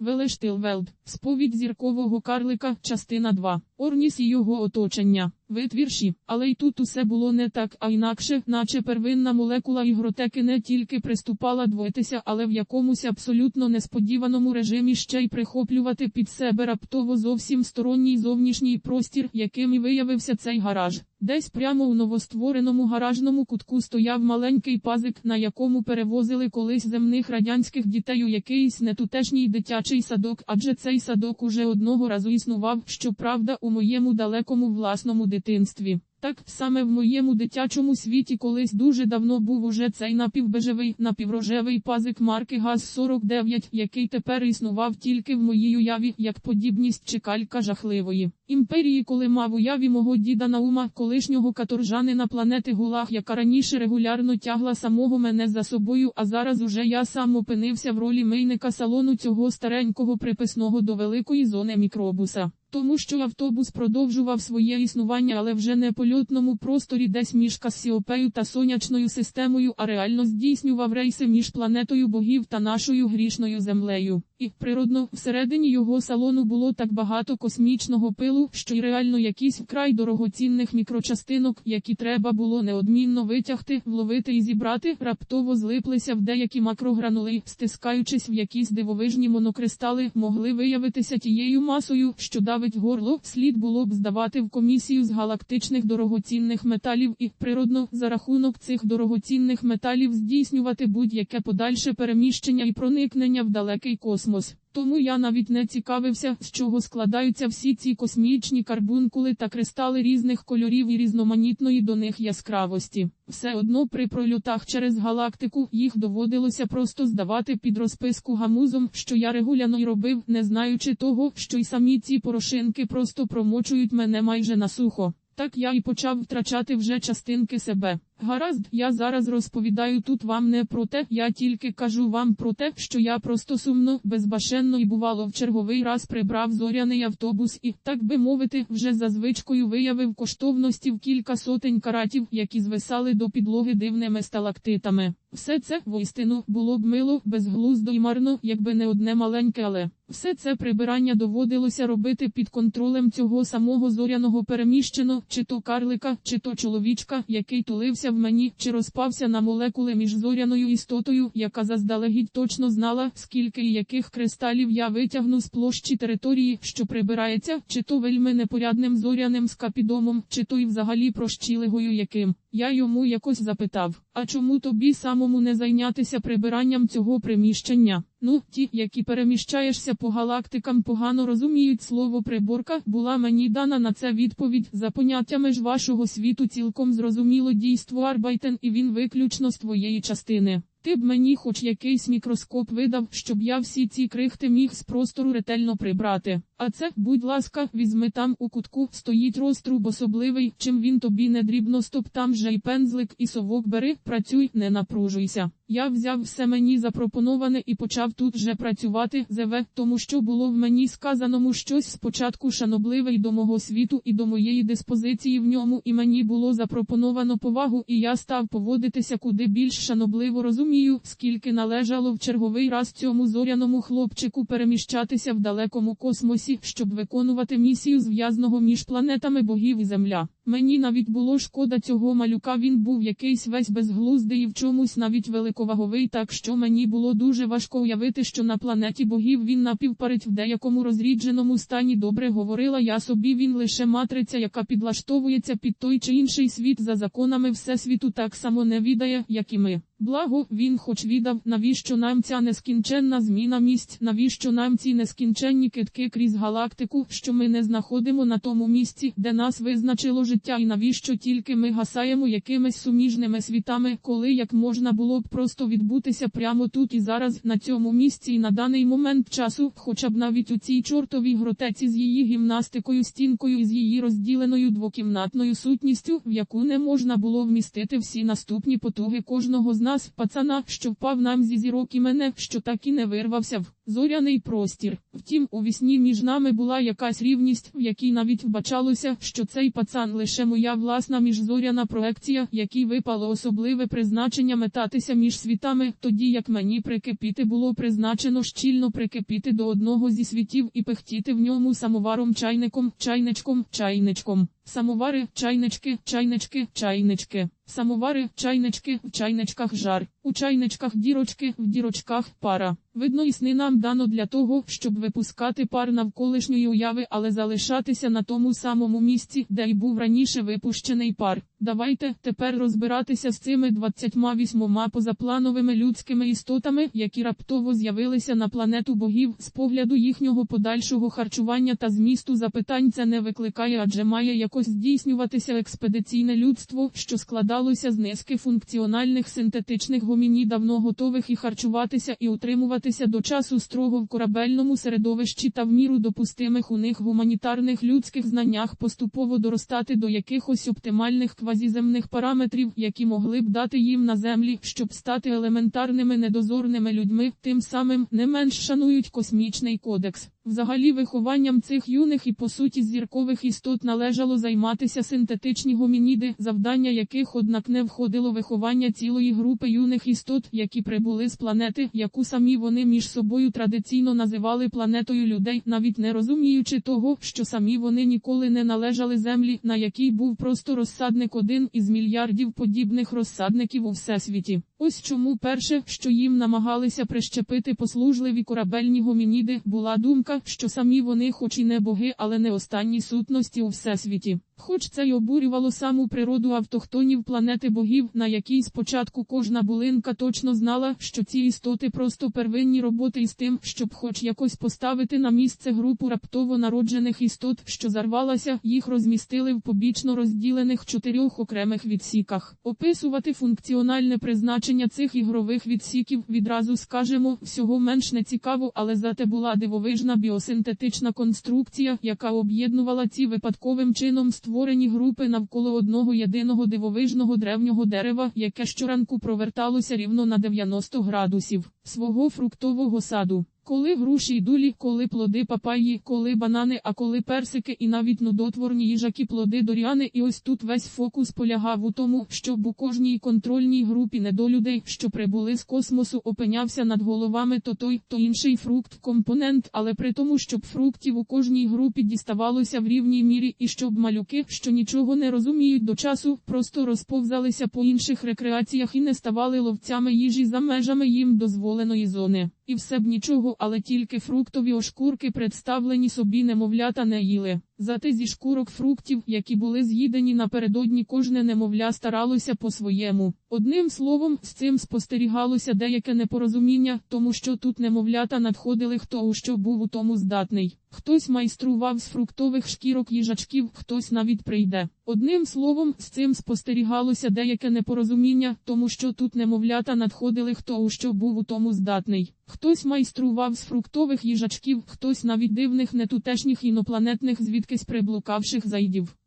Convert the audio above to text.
Велештилвелд. Сповідь зіркового карлика, частина 2. Орніс і його оточення. Витвірші, але й тут усе було не так, а інакше, наче первинна молекула ігротеки не тільки приступала двоїтися, але в якомусь абсолютно несподіваному режимі ще й прихоплювати під себе раптово зовсім сторонній зовнішній простір, яким і виявився цей гараж. Десь прямо у новоствореному гаражному кутку стояв маленький пазик, на якому перевозили колись земних радянських дітей у якийсь нетутешній дитячий садок, адже цей садок уже одного разу існував, щоправда, у моєму далекому власному дитинстві. Так саме в моєму дитячому світі колись дуже давно був уже цей напівбежевий, напіврожевий пазик марки ГАЗ-49, який тепер існував тільки в моїй уяві, як подібність чи калька жахливої імперії, коли мав уяві мого діда Наума, колишнього каторжанина планети Гулаг, яка раніше регулярно тягла самого мене за собою, а зараз уже я сам опинився в ролі мийника салону цього старенького приписного до великої зони мікробуса. Тому що автобус продовжував своє існування, але вже не польотному просторі десь між Кассіопею та сонячною системою, а реально здійснював рейси між планетою богів та нашою грішною землею. І природно, всередині його салону було так багато космічного пилу, що й реально якісь вкрай дорогоцінних мікрочастинок, які треба було неодмінно витягти, вловити і зібрати, раптово злиплися в деякі макрогранули, стискаючись в якісь дивовижні монокристали, могли виявитися тією масою, що давить горло, слід було б здавати в комісію з галактичних дорогоцінних металів і, природно, за рахунок цих дорогоцінних металів здійснювати будь-яке подальше переміщення і проникнення в далекий космос космос. Тому я навіть не цікавився, з чого складаються всі ці космічні карбункули та кристали різних кольорів і різноманітної до них яскравості. Все одно при прольотах через галактику їх доводилося просто здавати під розписку гамузом, що я регуляно й робив, не знаючи того, що й самі ці порошинки просто промочують мене майже на сухо. Так я і почав втрачати вже частинки себе. Гаразд, я зараз розповідаю тут вам не про те, я тільки кажу вам про те, що я просто сумно, безбашенно і бувало в черговий раз прибрав зоряний автобус і, так би мовити, вже за звичкою виявив коштовності в кілька сотень каратів, які звисали до підлоги дивними сталактитами. Все це, воістину, було б мило, безглуздо і марно, якби не одне маленьке, але все це прибирання доводилося робити під контролем цього самого зоряного переміщено, чи то карлика, чи то чоловічка, який тулився в мені, чи розпався на молекули між зоряною істотою, яка заздалегідь точно знала, скільки і яких кристалів я витягну з площі території, що прибирається, чи то вельми непорядним зоряним скапідомом, чи то й взагалі прощілигою яким. Я йому якось запитав, а чому тобі самому не зайнятися прибиранням цього приміщення? Ну, ті, які переміщаєшся по галактикам, погано розуміють слово приборка, була мені дана на це відповідь за поняттями ж вашого світу цілком зрозуміло дійство Арбайтен, і він виключно з твоєї частини. Ти б мені хоч якийсь мікроскоп видав, щоб я всі ці крихти міг з простору ретельно прибрати. А це, будь ласка, візьми там у кутку, стоїть розтруб особливий, чим він тобі не дрібно стоп там же й пензлик і совок бери, працюй, не напружуйся. Я взяв все мені запропоноване і почав тут же працювати, ЗВ, тому що було в мені сказаному щось спочатку шанобливе й до мого світу і до моєї диспозиції в ньому, і мені було запропоновано повагу, і я став поводитися куди більш шанобливо розумію, скільки належало в черговий раз цьому зоряному хлопчику переміщатися в далекому космосі, щоб виконувати місію зв'язного між планетами богів і земля. Мені навіть було шкода цього малюка, він був якийсь весь безглуздий і в чомусь навіть великоваговий, так що мені було дуже важко уявити, що на планеті богів він напівпарить в деякому розрідженому стані. Добре говорила я собі, він лише матриця, яка підлаштовується під той чи інший світ за законами Всесвіту, так само не відає, як і ми. Благо, він хоч віддав, навіщо нам ця нескінченна зміна місць, навіщо нам ці нескінченні китки крізь галактику, що ми не знаходимо на тому місці, де нас визначило життя, і навіщо тільки ми гасаємо якимись суміжними світами, коли як можна було б просто відбутися прямо тут і зараз, на цьому місці, і на даний момент часу, хоча б навіть у цій чортовій гротеці з її гімнастикою, стінкою і з її розділеною двокімнатною сутністю, в яку не можна було вмістити всі наступні потуги кожного з нас, пацана, що впав нам зі зірок і мене, що так і не вирвався в зоряний простір. Втім, у вісні між нами була якась рівність, в якій навіть вбачалося, що цей пацан лише моя власна міжзоряна проекція, якій випало особливе призначення метатися між світами, тоді як мені прикипіти було призначено щільно прикипіти до одного зі світів і пихтіти в ньому самоваром чайником, чайничком, чайничком. Самовари, чайнички, чайнички, чайнички. Самовари, чайнички, в чайничках жар, у чайничках дірочки, в дірочках пара. Видно, і сни нам дано для того, щоб випускати пар навколишньої уяви, але залишатися на тому самому місці, де й був раніше випущений пар. Давайте тепер розбиратися з цими 28 позаплановими людськими істотами, які раптово з'явилися на планету богів з погляду їхнього подальшого харчування та змісту запитань це не викликає, адже має якось здійснюватися експедиційне людство, що складалося з низки функціональних синтетичних гоміні давно готових і харчуватися і утримуватися до часу строго в корабельному середовищі та в міру допустимих у них гуманітарних людських знаннях поступово доростати до якихось оптимальних квазіземних параметрів, які могли б дати їм на землі, щоб стати елементарними недозорними людьми, тим самим не менш шанують космічний кодекс. Взагалі вихованням цих юних і по суті зіркових істот належало займатися синтетичні гомініди, завдання яких однак не входило виховання цілої групи юних істот, які прибули з планети, яку самі вони між собою традиційно називали планетою людей, навіть не розуміючи того, що самі вони ніколи не належали землі, на якій був просто розсадник один із мільярдів подібних розсадників у всесвіті. Ось чому перше, що їм намагалися прищепити послужливі корабельні гомініди, була думка, що самі вони, хоч і не боги, але не останні сутності у всесвіті. Хоч це й обурювало саму природу автохтонів планети богів, на якій спочатку кожна булинка точно знала, що ці істоти просто первинні роботи із тим, щоб хоч якось поставити на місце групу раптово народжених істот, що зарвалася, їх розмістили в побічно розділених чотирьох окремих відсіках. Описувати функціональне призначення цих ігрових відсіків відразу скажемо, всього менш не цікаво, але зате була дивовижна біосинтетична конструкція, яка об'єднувала ці випадковим чином створені групи навколо одного єдиного дивовижного древнього дерева, яке щоранку проверталося рівно на 90 градусів свого фруктового саду. Коли груші й дулі, коли плоди папаї, коли банани, а коли персики і навіть нудотворні їжаки плоди доріани. І ось тут весь фокус полягав у тому, щоб у кожній контрольній групі недолюдей, що прибули з космосу, опинявся над головами то той, то інший фрукт, компонент, але при тому, щоб фруктів у кожній групі діставалося в рівній мірі, і щоб малюки, що нічого не розуміють до часу, просто розповзалися по інших рекреаціях і не ставали ловцями їжі за межами їм дозволеної зони. І все б нічого, але тільки фруктові ошкурки представлені собі немовлята не їли. Зате зі шкурок фруктів, які були з'їдені напередодні, кожне немовля старалося по-своєму. Одним словом, з цим спостерігалося деяке непорозуміння, тому що тут немовлята надходили хто у що був у тому здатний. Хтось майстрував з фруктових шкірок їжачків, хтось навіть прийде. Одним словом, з цим спостерігалося деяке непорозуміння, тому що тут немовлята надходили хто у що був у тому здатний. Хтось майстрував з фруктових їжачків, хтось навіть дивних нетутешніх інопланетних звідкись приблукавших зайдів.